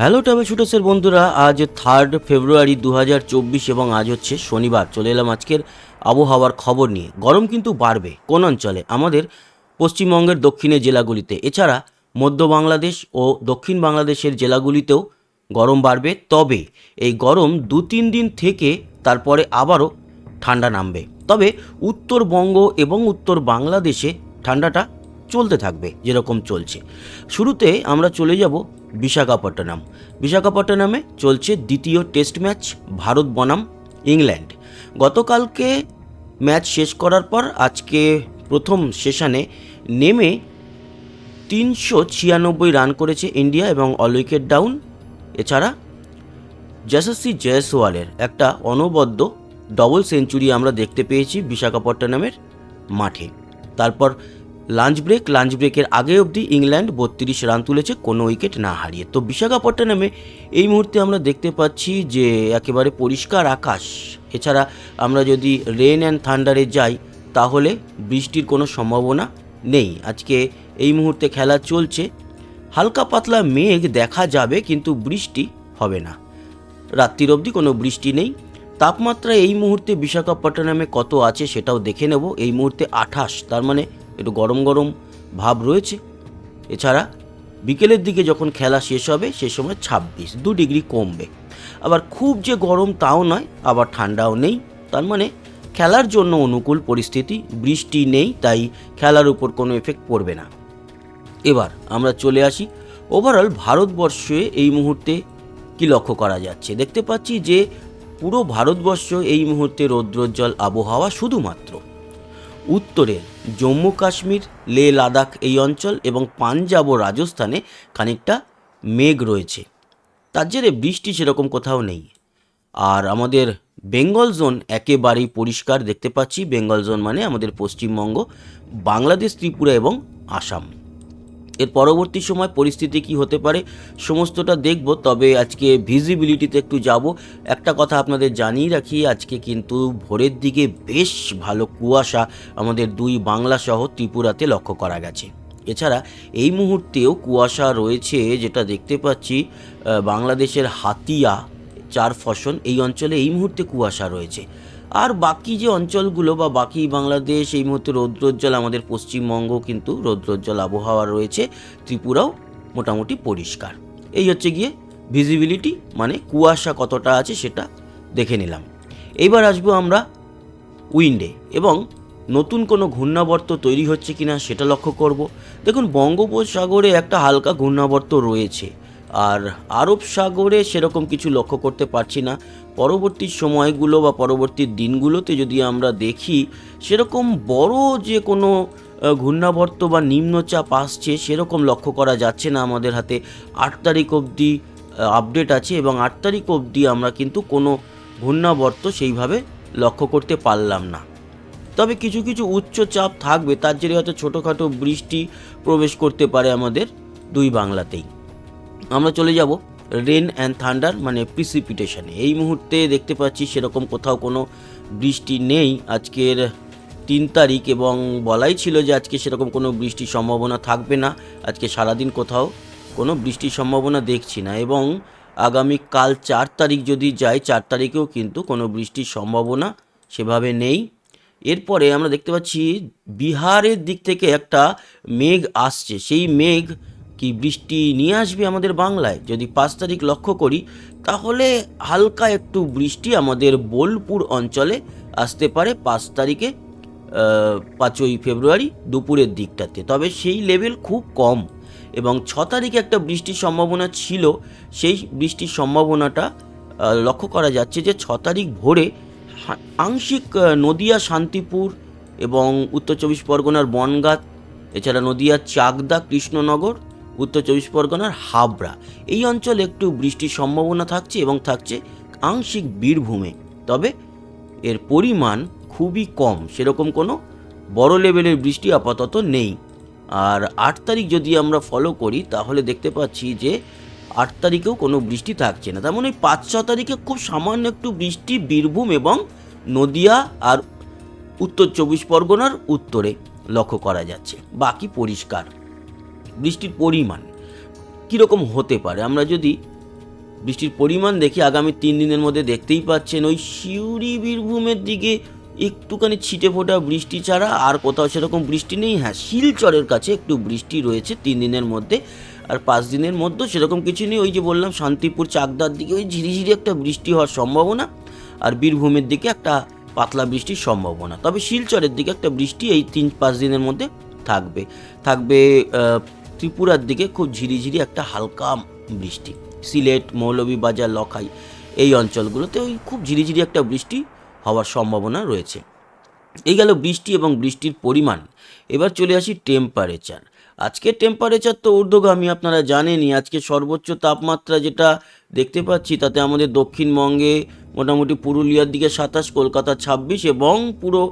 Hello travel শুটার্সের বন্ধুরা, আজ third February দু হাজার চব্বিশ এবং আজ হচ্ছে শনিবার। চলে এলাম আজকের আবহাওয়ার খবর নিয়ে। গরম কিন্তু বাড়বে কোন অঞ্চলে? আমাদের পশ্চিমবঙ্গের দক্ষিণের জেলাগুলিতে। এছাড়া মধ্য বাংলাদেশ ও দক্ষিণ বাংলাদেশের জেলাগুলিতেও গরম বাড়বে। তবে এই গরম দু তিন দিন থেকে তারপরে আবারও ঠান্ডা নামবে। তবে উত্তরবঙ্গ এবং উত্তর বাংলাদেশে ঠান্ডাটা চলতে থাকবে, যেরকম চলছে। শুরুতে আমরা চলে যাব বিশাখাপট্টনম। বিশাখাপট্টনমে চলছে দ্বিতীয় টেস্ট ম্যাচ ভারত বনাম ইংল্যান্ড। গতকালকে ম্যাচ শেষ করার পর আজকে প্রথম সেশনে নেমে তিনশো ছিয়ানব্বই রান করেছে ইন্ডিয়া এবং অল উইকেট ডাউন এছাড়া যশস্বী জয়সওয়ালের একটা অনবদ্য ডবল সেঞ্চুরি আমরা দেখতে পেয়েছি বিশাখাপট্টনমের মাঠে। তারপর লাঞ্চ ব্রেক, লাঞ্চ ব্রেকের আগে অবধি ইংল্যান্ড বত্রিশ রান তুলেছে, কোনো উইকেট না হারিয়ে। তো বিশাখাপট্টনমে এই মুহূর্তে আমরা দেখতে পাচ্ছি যে একেবারে পরিষ্কার আকাশ। এছাড়া আমরা যদি রেন অ্যান্ড থান্ডারে যাই, তাহলে বৃষ্টির কোনো সম্ভাবনা নেই। আজকে এই মুহূর্তে খেলা চলছে। হালকা পাতলা মেঘ দেখা যাবে, কিন্তু বৃষ্টি হবে না। রাত্রির অবধি কোনো বৃষ্টি নেই। তাপমাত্রা এই মুহূর্তে বিশাখাপট্টনমে কত আছে সেটাও দেখে নেব। এই মুহূর্তে আঠাশ, তার মানে একটু গরম গরম ভাব রয়েছে। এছাড়া বিকেলের দিকে যখন খেলা শেষ হবে, সে সময় ছাব্বিশ দু ডিগ্রি কমবে। আবার খুব যে গরম তাও নয়, আবার ঠান্ডাও নেই। তার মানে খেলার জন্য অনুকূল পরিস্থিতি, বৃষ্টি নেই, তাই খেলার উপর কোনো এফেক্ট পড়বে না। এবার আমরা চলে আসি ওভারঅল ভারতবর্ষে এই মুহূর্তে কি লক্ষ্য করা যাচ্ছে? দেখতে পাচ্ছি যে পুরো ভারতবর্ষ এই মুহূর্তে রৌদ্রোজ্জ্বল আবহাওয়া শুধুমাত্র। উত্তরের জম্মু কাশ্মীর, লে লাদাখ এই অঞ্চল এবং পাঞ্জাব ও রাজস্থানে খানিকটা মেঘ রয়েছে। তার জেরে বৃষ্টি সেরকম কোথাও নেই। আর আমাদের বেঙ্গল জোন একেবারেই পরিষ্কার দেখতে পাচ্ছি। বেঙ্গল জোন মানে আমাদের পশ্চিমবঙ্গ, বাংলাদেশ, ত্রিপুরা এবং আসাম। এর পরবর্তী সময় পরিস্থিতি কি হতে পারে সমস্তটা দেখব, তবে আজকে ভিজিবিলিটিতে একটু যাব। একটা কথা আপনাদের জানিয়ে রাখি, আজকে কিন্তু ভোরের দিকে বেশ ভালো কুয়াশা আমাদের দুই বাংলা সহ ত্রিপুরাতে লক্ষ্য করা গেছে। এছাড়া এই মুহূর্তেও কুয়াশা রয়েছে, যেটা দেখতে পাচ্ছি বাংলাদেশের হাতিয়া, চার ফসন এই অঞ্চলে এই মুহূর্তে কুয়াশা রয়েছে। আর বাকি যে অঞ্চলগুলো বা বাকি বাংলাদেশ, এই মুহূর্তে রৌদ্রোজ্জ্বল, আমাদের পশ্চিমবঙ্গ কিন্তু রৌদ্রোজ্জ্বল আবহাওয়া রয়েছে, ত্রিপুরাও মোটামুটি পরিষ্কার। এই হচ্ছে গিয়ে ভিজিবিলিটি মানে কুয়াশা কতটা আছে সেটা দেখে নিলাম। এইবার আসব আমরা উইন্ডে, এবং নতুন কোনো ঘূর্ণাবর্ত তৈরি হচ্ছে কিনা সেটা লক্ষ্য করব। দেখুন, বঙ্গোপসাগরে একটা হালকা ঘূর্ণাবর্ত রয়েছে। আর আরব সাগরে সেরকম কিছু লক্ষ্য করতে পারছি না। পরবর্তী সময়গুলো বা পরবর্তী দিনগুলোতে যদি আমরা দেখি, সেরকম বড় যে কোনো ঘূর্ণাবর্ত বা নিম্নচাপ আসছে, সেরকম লক্ষ্য করা যাচ্ছে না আমাদের হাতে। আট তারিখ অবধি আপডেট আছে এবং আট তারিখ অবধি আমরা কিন্তু কোনো ঘূর্ণাবর্ত সেইভাবে লক্ষ্য করতে পারলাম না। তবে কিছু কিছু উচ্চ চাপ থাকবে, তার জন্য হয়তো ছোটোখাটো বৃষ্টি প্রবেশ করতে পারে আমাদের দুই বাংলাতেই। আমরা চলে যাব রেন অ্যান্ড থান্ডার মানে প্রিসিপিটেশনে এই মুহূর্তে দেখতে পাচ্ছি সেরকম কোথাও কোনো বৃষ্টি নেই। আজকের তিন তারিখ এবং বলাই ছিল যে আজকে সেরকম কোনো বৃষ্টির সম্ভাবনা থাকবে না। আজকে সারাদিন কোথাও কোনো বৃষ্টির সম্ভাবনা দেখছি না এবং আগামী কাল চার তারিখ যদি যাই, চার তারিখেও কিন্তু কোনো বৃষ্টির সম্ভাবনা সেভাবে নেই। এরপরে আমরা দেখতে পাচ্ছি বিহারের দিক থেকে একটা মেঘ আসছে। সেই মেঘ কি বৃষ্টি নিয়ে আসবে আমাদের বাংলায়? যদি পাঁচ তারিখ লক্ষ্য করি, তাহলে হালকা একটু বৃষ্টি আমাদের বোলপুর অঞ্চলে আসতে পারে পাঁচ তারিখে পাঁচই ফেব্রুয়ারি দুপুরের দিকটাতে। তবে সেই লেভেল খুব কম এবং ছ তারিখে একটা বৃষ্টির সম্ভাবনা ছিল, সেই বৃষ্টির সম্ভাবনাটা লক্ষ্য করা যাচ্ছে যে ছ তারিখ ভোরে আংশিক নদিয়া, শান্তিপুর এবং উত্তর চব্বিশ পরগনার বনগাঁ, এছাড়া নদিয়ার চাকদা, কৃষ্ণনগর উত্তর চব্বিশ পরগনার হাবড়া। এই অঞ্চলে একটু বৃষ্টির সম্ভাবনা থাকছে এবং থাকছে আংশিক বীরভূমে। তবে এর পরিমাণ খুবই কম, সেরকম কোনো বড় লেভেলের বৃষ্টি আপাতত নেই। আর আট তারিখ যদি আমরা ফলো করি, তাহলে দেখতে পাচ্ছি যে আট তারিখেও কোনো বৃষ্টি থাকছে না। তেমন এই পাঁচ, ছ তারিখে খুব সামান্য একটু বৃষ্টি বীরভূম এবং নদিয়া আর উত্তর চব্বিশ পরগনার উত্তরে লক্ষ্য করা যাচ্ছে। বাকি পরিষ্কার। বৃষ্টির পরিমাণ কীরকম হতে পারে? আমরা যদি বৃষ্টির পরিমাণ দেখি, আগামী তিন দিনের মধ্যে দেখতেই পাচ্ছেন ওই সিউড়ি বীরভূমের দিকে একটুখানি ছিটে ফোটা বৃষ্টি ছাড়া, আর কোথাও সেরকম বৃষ্টি নেই। হ্যাঁ শিলচরের কাছে একটু বৃষ্টি রয়েছে তিন দিনের মধ্যে, আর পাঁচ দিনের মধ্যে সেরকম কিছু নেই। ওই যে বললাম, শান্তিপুর চাকদার দিকে ওই ঝিরিঝিরি একটা বৃষ্টি হওয়ার সম্ভাবনা, আর বীরভূমের দিকে একটা পাতলা বৃষ্টির সম্ভাবনা। তবে শিলচরের দিকে একটা বৃষ্টি এই তিন পাঁচ দিনের মধ্যে থাকবে। থাকবে ত্রিপুরার দিকে খুব ঝিরিঝিরি একটা হালকা বৃষ্টি। সিলেট মৌলভীবাজার লখাই এই অঞ্চলগুলোতে ওই খুব ঝিরিঝিরি একটা বৃষ্টি হওয়ার সম্ভাবনা রয়েছে। এই গেল বৃষ্টি এবং বৃষ্টির পরিমাণ। এবার চলে আসি টেম্পারেচার আজকে টেম্পারেচার তো ঊর্ধ্বগামী, আপনারা জানেনই, আজকে সর্বোচ্চ তাপমাত্রা যেটা দেখতে পাচ্ছি, তাতে আমাদের দক্ষিণবঙ্গে মোটামুটি পুরুলিয়ার দিকে সাতাশ কলকাতা ছাব্বিশ এবং পুরো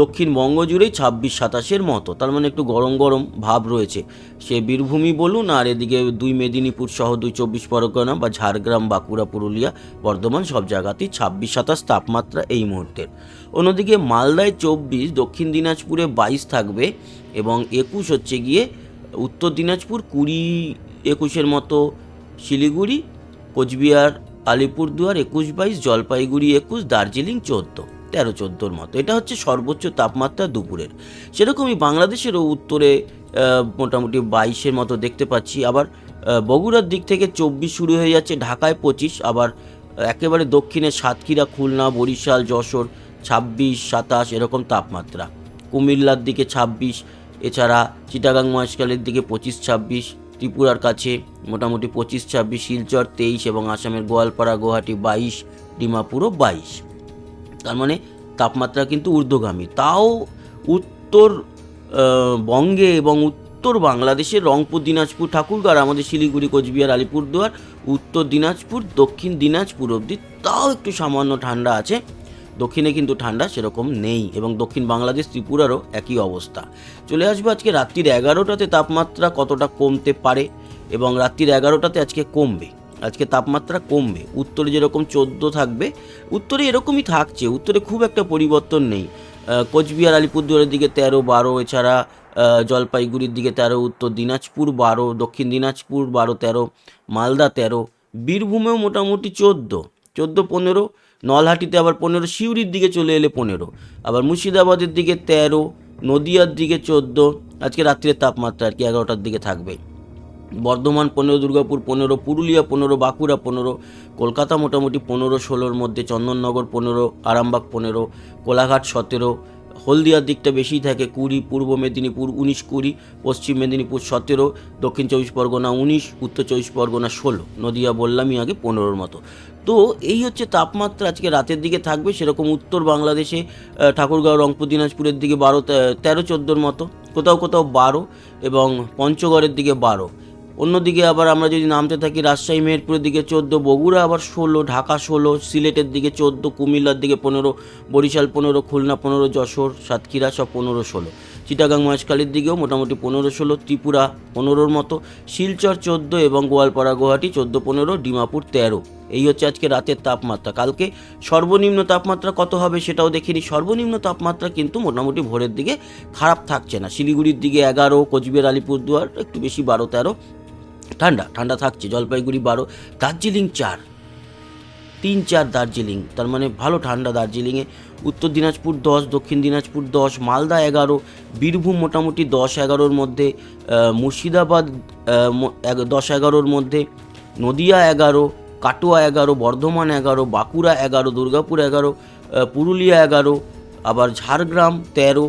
দক্ষিণবঙ্গ জুড়েই ছাব্বিশ, সাতাশের মতো। তার মানে একটু গরম গরম ভাব রয়েছে। সে বীরভূমি বলুন, আর এদিকে দুই মেদিনীপুর সহ দুই চব্বিশ পরগনা বা ঝাড়গ্রাম, বাঁকুড়া, পুরুলিয়া, বর্ধমান সব জায়গাতেই ছাব্বিশ, সাতাশ তাপমাত্রা এই মুহূর্তের। অন্যদিকে মালদায় চব্বিশ, দক্ষিণ দিনাজপুরে বাইশ থাকবে এবং একুশ হচ্ছে গিয়ে উত্তর দিনাজপুর কুড়ি, একুশের মতো শিলিগুড়ি কোচবিহার, আলিপুরদুয়ার, একুশ বাইশ, জলপাইগুড়ি একুশ, দার্জিলিং চোদ্দ, তেরো চোদ্দোর মতো। এটা হচ্ছে সর্বোচ্চ তাপমাত্রা দুপুরের। সেরকমই বাংলাদেশেরও উত্তরে মোটামুটি বাইশের মতো দেখতে পাচ্ছি। আবার বগুড়ার দিক থেকে চব্বিশ শুরু হয়ে যাচ্ছে, ঢাকায় পঁচিশ, আবার একেবারে দক্ষিণে সাতক্ষীরা, খুলনা, বরিশাল, যশোর ছাব্বিশ, সাতাশ এরকম তাপমাত্রা। কুমিল্লার দিকে ছাব্বিশ, এছাড়া চিটাগাং মহেশখালীর দিকে পঁচিশ, ছাব্বিশ ত্রিপুরার কাছে। মোটামুটি পঁচিশ, ছাব্বিশ, শিলচর তেইশ এবং আসামের গোয়ালপাড়া, গুয়াহাটি বাইশ, ডিমাপুরও বাইশ। তার মানে তাপমাত্রা কিন্তু ঊর্ধ্বগামী। তাও উত্তর বঙ্গে এবং উত্তর বাংলাদেশের রংপুর, দিনাজপুর ঠাকুরগাঁও আমাদের শিলিগুড়ি, কোচবিহার, আলিপুরদুয়ার, উত্তর দিনাজপুর, দক্ষিণ দিনাজপুর অবধি তাও একটু সামান্য ঠান্ডা আছে। দক্ষিণে কিন্তু ঠান্ডা সেরকম নেই এবং দক্ষিণ বাংলাদেশ ত্রিপুরারও একই অবস্থা। চলে আসব আজকে রাত্রির এগারোটাতে তাপমাত্রা কতটা কমতে পারে এবং রাত্রির এগারোটাতে আজকে কমবে? আজকে তাপমাত্রা কমবে। উত্তরে যেরকম চোদ্দ থাকবে, উত্তরে এরকমই থাকছে। উত্তরে খুব একটা পরিবর্তন নেই। কোচবিহার, আলিপুরদুয়ারের দিকে তেরো, বারো, এছাড়া জলপাইগুড়ির দিকে তেরো, উত্তর দিনাজপুর বারো, দক্ষিণ দিনাজপুর বারো, তেরো, মালদা তেরো, বীরভূমেও মোটামুটি চোদ্দ চোদ্দ, পনেরো নলহাটিতে আবার পনেরো, সিউড়ির দিকে চলে এলে পনেরো, আবার মুর্শিদাবাদের দিকে তেরো, নদিয়ার দিকে চোদ্দ, আজকে রাত্রের তাপমাত্রা আর কি এগারোটার দিকে থাকবে। বর্ধমান পনেরো, দুর্গাপুর পনেরো, পুরুলিয়া পনেরো, বাঁকুড়া পনেরো, কলকাতা মোটামুটি পনেরো, ষোলোর মধ্যে, চন্দননগর পনেরো, আরামবাগ পনেরো, কোলাঘাট সতেরো হলদিয়ার দিকটা বেশি থাকে, কুড়ি, পূর্ব মেদিনীপুর উনিশ, কুড়ি, পশ্চিম মেদিনীপুর সতেরো, দক্ষিণ চব্বিশ পরগনা উনিশ, উত্তর চব্বিশ পরগনা ষোলো, নদিয়া, বললামই আগে পনেরোর মতো। তো এই হচ্ছে তাপমাত্রা আজকে রাতের দিকে থাকবে, সেরকম উত্তর বাংলাদেশে ঠাকুরগাঁও, রংপুর, দিনাজপুরের দিকে বারো তেরো, চোদ্দোর মতো, কোথাও কোথাও বারো এবং পঞ্চগড়ের দিকে বারো। অন্যদিকে আবার আমরা যদি নামতে থাকি রাজশাহী মেহেরপুরের দিকে চোদ্দ, বগুড়া আবার ষোলো, ঢাকা ষোলো, সিলেটের দিকে চোদ্দ, কুমিল্লার দিকে পনেরো, বরিশাল পনেরো, খুলনা পনেরো, যশোর, সাতক্ষীরা সব পনেরো ষোলো। চিটাগাং, মহেশখালীর দিকেও মোটামুটি পনেরো ষোলো, ত্রিপুরা পনেরোর মতো, শিলচর চোদ্দ এবং গোয়ালপাড়া, গুয়াহাটি চোদ্দ পনেরো, ডিমাপুর তেরো। এই হচ্ছে আজকে রাতের তাপমাত্রা। কালকে সর্বনিম্ন তাপমাত্রা কত হবে সেটাও দেখিনি। সর্বনিম্ন তাপমাত্রা কিন্তু মোটামুটি ভোরের দিকে খারাপ থাকছে না। শিলিগুড়ির দিকে এগারো, কোচবিহার, আলিপুরদুয়ার একটু বেশি বারো, তেরো ঠান্ডা ঠান্ডা থাকছে, জলপাইগুড়ি বারো, দার্জিলিং চার। তিন, চার দার্জিলিং, তার মানে ভালো ঠান্ডা দার্জিলিংয়ে। উত্তর দিনাজপুর দশ, দক্ষিণ দিনাজপুর দশ, মালদা এগারো, বীরভূম মোটামুটি দশ, এগারোর মধ্যে মুর্শিদাবাদ দশ, এগারোর মধ্যে, নদিয়া এগারো, কাটোয়া এগারো, বর্ধমান এগারো, বাঁকুড়া এগারো, দুর্গাপুর এগারো পুরুলিয়া এগারো, আবার ঝাড়গ্রাম তেরো,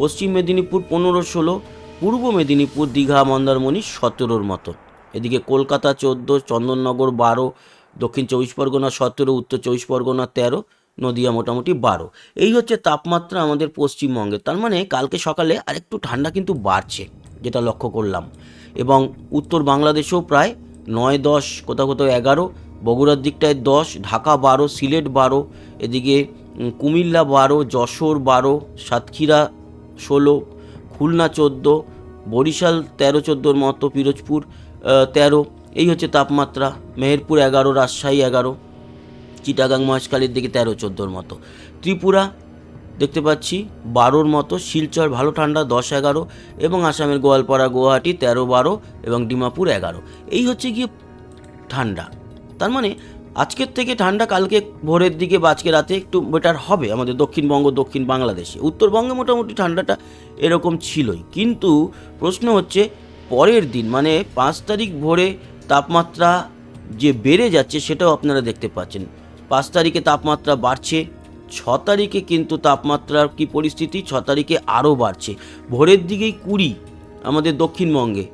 পশ্চিম মেদিনীপুর পনেরো, ষোলো পূর্ব মেদিনীপুর দীঘা মন্দারমণি সতেরোর মতো। এদিকে কলকাতা চোদ্দ, চন্দননগর বারো, দক্ষিণ চব্বিশ পরগনা সতেরো, উত্তর চব্বিশ পরগনা তেরো, নদিয়া মোটামুটি বারো। এই হচ্ছে তাপমাত্রা আমাদের পশ্চিমবঙ্গে। তার মানে কালকে সকালে আরেকটু ঠান্ডা কিন্তু বাড়ছে, যেটা লক্ষ্য করলাম। এবং উত্তর বাংলাদেশেও প্রায় নয়, দশ, কোথাও কোথাও এগারো, বগুড়ার দিকটায় দশ, ঢাকা বারো, সিলেট বারো, এদিকে কুমিল্লা বারো, যশোর বারো, সাতক্ষীরা ষোলো খুলনা চোদ্দ, বরিশাল তেরো চোদ্দোর মতো, পিরোজপুর তেরো। এই হচ্ছে তাপমাত্রা। মেহেরপুর এগারো, রাজশাহী এগারো, চিটাগাং মহেশখালীর দিকে তেরো চোদ্দোর মতো। ত্রিপুরা দেখতে পাচ্ছি বারোর মতো, শিলচর ভালো ঠান্ডা দশ এগারো এবং আসামের গোয়ালপাড়া, গুয়াহাটি তেরো বারো এবং ডিমাপুর এগারো। এই হচ্ছে গিয়ে ঠান্ডা। তার মানে আজকের থেকে ঠান্ডা কালকে ভোরের দিকে বা আজকে রাতে একটু বেটার হবে আমাদের দক্ষিণবঙ্গ, দক্ষিণ বাংলাদেশে। উত্তরবঙ্গে মোটামুটি ঠান্ডাটা এরকম ছিলই। কিন্তু প্রশ্ন হচ্ছে, পরের দিন মানে পাঁচ তারিখ ভোরে তাপমাত্রা যে বেড়ে যাচ্ছে সেটাও আপনারা দেখতে পাচ্ছেন। পাঁচ তারিখে তাপমাত্রা বাড়ছে, ছ তারিখে কিন্তু তাপমাত্রার কি পরিস্থিতি? ছ তারিখে আরও বাড়ছে। ভোরের দিকেই কুড়ি আমাদের দক্ষিণবঙ্গে।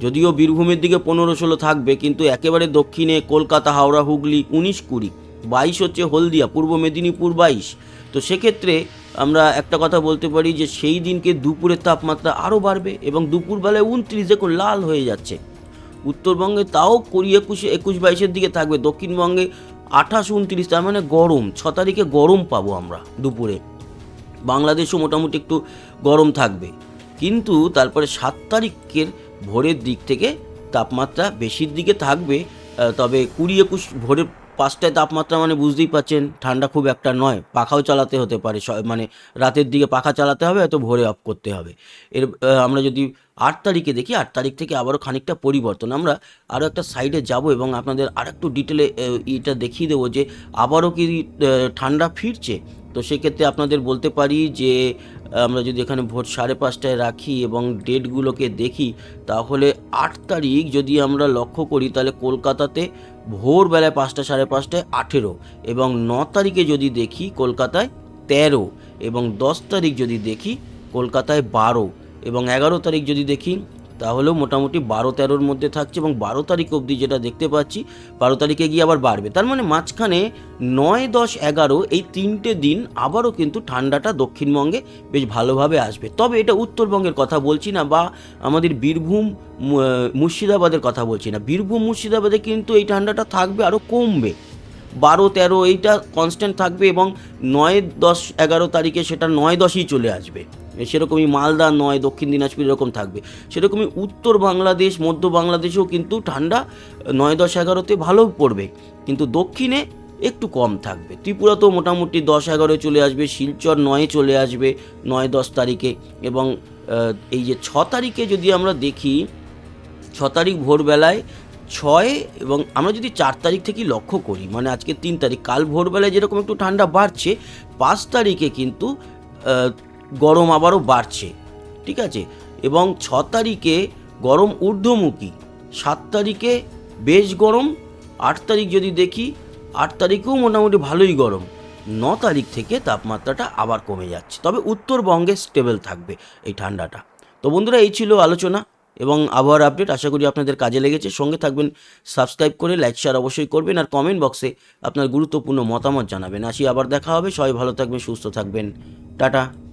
যদিও বীরভূমের দিকে পনেরো ষোলো থাকবে, কিন্তু একেবারে দক্ষিণে কলকাতা, হাওড়া, হুগলি উনিশ কুড়ি, বাইশ হচ্ছে হলদিয়া, পূর্ব মেদিনীপুর বাইশ। তো সেক্ষেত্রে আমরা একটা কথা বলতে পারি যে সেই দিনকে দুপুরের তাপমাত্রা আরও বাড়বে এবং দুপুরবেলায় উনত্রিশ দেখুন লাল হয়ে যাচ্ছে। উত্তরবঙ্গে তাও কুড়ি একুশে, একুশ বাইশের দিকে থাকবে, দক্ষিণবঙ্গে আঠাশ, উনত্রিশ, তার মানে গরম, ছ তারিখে গরম পাবো আমরা দুপুরে। বাংলাদেশও মোটামুটি একটু গরম থাকবে। কিন্তু তারপরে সাত তারিখের ভোরের দিক থেকে তাপমাত্রা বেশির দিকে থাকবে তবে কুড়ি একুশ ভোরের পাঁচটায় তাপমাত্রা মানে বুঝতেই পাচ্ছেন ঠান্ডা খুব একটা নয়, পাখাও চালাতে হতে পারে মানে রাতের দিকে পাখা চালাতে হবে, হয়তো ভোরে অফ করতে হবে। এর আমরা যদি আট তারিখে দেখি, আট তারিখ থেকে আবারও খানিকটা পরিবর্তন। আমরা আরও একটা সাইডে যাব এবং আপনাদের আর একটু ডিটেলে এটা দেখিয়ে দেবো যে আবারও কি ঠান্ডা ফিরছে? তো সেক্ষেত্রে আপনাদের বলতে পারি যে আমরা যদি এখানে ভোর সাড়ে পাঁচটায় রাখি এবং ডেটগুলোকে দেখি, তাহলে আট তারিখ যদি আমরা লক্ষ্য করি, তাহলে কলকাতাতে ভোরবেলায় পাঁচটা সাড়ে পাঁচটায় আঠেরো এবং ন তারিখে যদি দেখি, কলকাতায় তেরো এবং দশ তারিখ যদি দেখি, কলকাতায় বারো এবং এগারো তারিখ যদি দেখি তাহলেও মোটামুটি বারো তেরোর মধ্যে থাকছে এবং বারো তারিখ অবধি যেটা দেখতে পাচ্ছি, বারো তারিখে গিয়ে আবার বাড়বে। তার মানে মাঝখানে নয়, দশ, এগারো এই তিনটে দিন আবারও কিন্তু ঠান্ডাটা দক্ষিণবঙ্গে বেশ ভালোভাবে আসবে। তবে এটা উত্তরবঙ্গের কথা বলছি না বা আমাদের বীরভূম মুর্শিদাবাদের কথা বলছি না। বীরভূম, মুর্শিদাবাদে কিন্তু এই ঠান্ডাটা থাকবে আরও কমবে। বারো, তেরো এইটা কনস্ট্যান্ট থাকবে এবং নয়, দশ, এগারো তারিখে সেটা নয়, দশই চলে আসবে। সেরকমই মালদা নয়, দক্ষিণ দিনাজপুর এরকম থাকবে। সেরকমই উত্তর বাংলাদেশ, মধ্য বাংলাদেশেও কিন্তু ঠান্ডা নয়, দশ, এগারোতে ভালো পড়বে। কিন্তু দক্ষিণে একটু কম থাকবে। ত্রিপুরা তো মোটামুটি দশ, এগারোয় চলে আসবে, শিলচর নয়ে চলে আসবে নয়, দশ তারিখে। এবং এই যে ছ তারিখে যদি আমরা দেখি, ছ তারিখ ভোরবেলায় ছয় এবং আমরা যদি চার তারিখ থেকেই লক্ষ্য করি মানে আজকে তিন তারিখ, কাল ভোরবেলায় যেরকম একটু ঠান্ডা বাড়ছে, পাঁচ তারিখে কিন্তু গরম আবারও বাড়ছে, ঠিক আছে? এবং ছ তারিখে গরম ঊর্ধ্বমুখী, সাত তারিখে বেশ গরম, আট তারিখ যদি দেখি, আট তারিখেও মোটামুটি ভালোই গরম। ন তারিখ থেকে তাপমাত্রাটা আবার কমে যাচ্ছে। তবে উত্তরবঙ্গে স্টেবল থাকবে এই ঠান্ডাটা। তো বন্ধুরা, এই ছিল আলোচনা এবং আবহাওয়ার আপডেট আশা করি আপনাদের কাজে লেগেছে। সঙ্গে থাকবেন সাবস্ক্রাইব করে লাইক শেয়ার অবশ্যই করবেন আর কমেন্ট বক্সে আপনার গুরুত্বপূর্ণ মতামত জানাবেন। আসি, আবার দেখা হবে। সবাই ভালো থাকবেন, সুস্থ থাকবেন। টাটা।